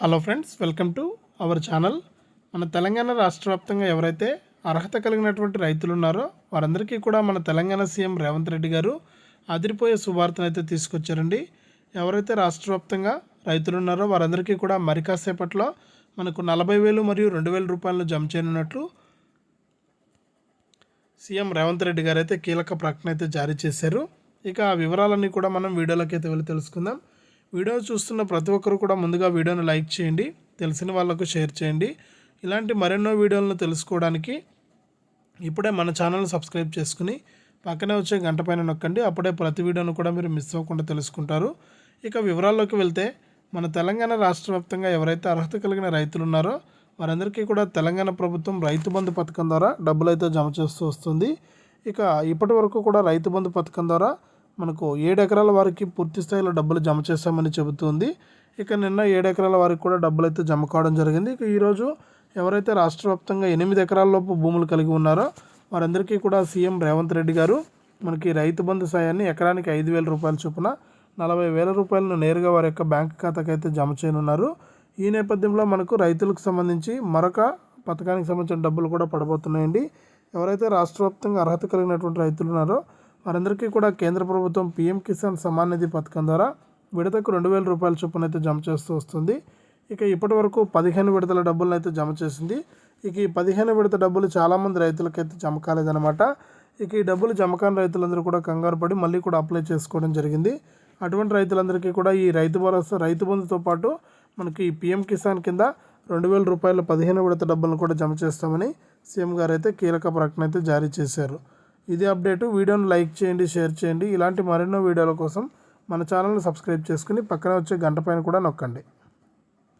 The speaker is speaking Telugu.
Hello friends welcome to our channel. మన తెలంగాణ రాష్ట్ర వ్యాప్తంగా ఎవరైతే అర్హత కలిగినటువంటి రైతులు ఉన్నారో వారందరికీ కూడా మన తెలంగాణ సీఎం రేవంత్ రెడ్డి గారు అదిరిపోయే శుభార్తను అయితే తీసుకొచ్చారండి. ఎవరైతే రాష్ట్ర వ్యాప్తంగా రైతులు ఉన్నారో వారందరికీ కూడా మరి కాసేపట్లో మనకు నలభై వేలు మరియు రెండు వేల రూపాయలను జమ చేయనున్నట్లు సీఎం రేవంత్ రెడ్డి గారు అయితే కీలక ప్రకటన అయితే జారీ చేశారు. ఇక ఆ వివరాలన్నీ కూడా మనం వీడియోలోకి అయితే వెళ్ళి తెలుసుకుందాం. వీడియో చూస్తున్న ప్రతి ఒక్కరు కూడా ముందుగా వీడియోను లైక్ చేయండి తెలిసిన వాళ్ళకు షేర్ చేయండి. ఇలాంటి మరెన్నో వీడియోలను తెలుసుకోవడానికి ఇప్పుడే మన ఛానల్ సబ్స్క్రైబ్ చేసుకుని పక్కనే వచ్చే గంట పైన నొక్కండి. అప్పుడే ప్రతి వీడియోను కూడా మీరు మిస్ అవ్వకుండా తెలుసుకుంటారు. ఇక వివరాల్లోకి వెళ్తే మన తెలంగాణ రాష్ట్ర వ్యాప్తంగా ఎవరైతే అర్హత కలిగిన రైతులు ఉన్నారో వారందరికీ కూడా తెలంగాణ ప్రభుత్వం రైతు బంధు పథకం ద్వారా డబ్బులు అయితే జమ చేస్తూ వస్తుంది. ఇక ఇప్పటి వరకు కూడా రైతు బంధు పథకం ద్వారా మనకు ఏడు ఎకరాల వారికి పూర్తి స్థాయిలో డబ్బులు జమ చేస్తామని చెబుతుంది. ఇక నిన్న ఏడు ఎకరాల వారికి కూడా డబ్బులు అయితే జమ కావడం జరిగింది. ఇక ఈరోజు ఎవరైతే రాష్ట్ర వ్యాప్తంగా ఎనిమిది ఎకరాల లోపు భూములు కలిగి ఉన్నారో వారందరికీ కూడా సీఎం రేవంత్ రెడ్డి గారు మనకి రైతు బంధు సాయాన్ని ఎకరానికి ఐదు వేల రూపాయల చొప్పున నలభై వేల రూపాయలను నేరుగా వారి యొక్క బ్యాంక్ ఖాతాకి అయితే జమ చేయనున్నారు. ఈ నేపథ్యంలో మనకు రైతులకు సంబంధించి మరొక పథకానికి సంబంధించిన డబ్బులు కూడా పడబోతున్నాయండి. ఎవరైతే రాష్ట్ర వ్యాప్తంగా అర్హత కలిగినటువంటి రైతులు ఉన్నారో వారందరికీ కూడా కేంద్ర ప్రభుత్వం పీఎం కిసాన్ సమాన్ నిధి పథకం ద్వారా విడతకు రెండు వేల రూపాయల చొప్పున అయితే జమ చేస్తూ వస్తుంది. ఇక ఇప్పటి వరకు పదిహేను విడతల డబ్బులను అయితే జమ చేసింది. ఇక ఈ పదిహేను విడత డబ్బులు చాలామంది రైతులకైతే జమ కాలేదన్నమాట. ఇక ఈ డబ్బులు జమ కాని రైతులందరూ కూడా కంగారు పడి మళ్ళీ కూడా అప్లై చేసుకోవడం జరిగింది. అటువంటి రైతులందరికీ కూడా ఈ రైతు భరోసా రైతు బంధుతో పాటు మనకి పిఎం పీఎం కిసాన్ కింద రెండు వేల రూపాయల పదిహేను విడత డబ్బులను కూడా జమ చేస్తామని సీఎం గారు అయితే కీలక ప్రకటన అయితే జారీ చేశారు. ఇది అప్డేటు. వీడియోను లైక్ చేయండి షేర్ చేయండి. ఇలాంటి మరెన్నో వీడియోల కోసం మన ఛానల్ని సబ్స్క్రైబ్ చేసుకుని పక్కన వచ్చే గంట పైన కూడా నొక్కండి.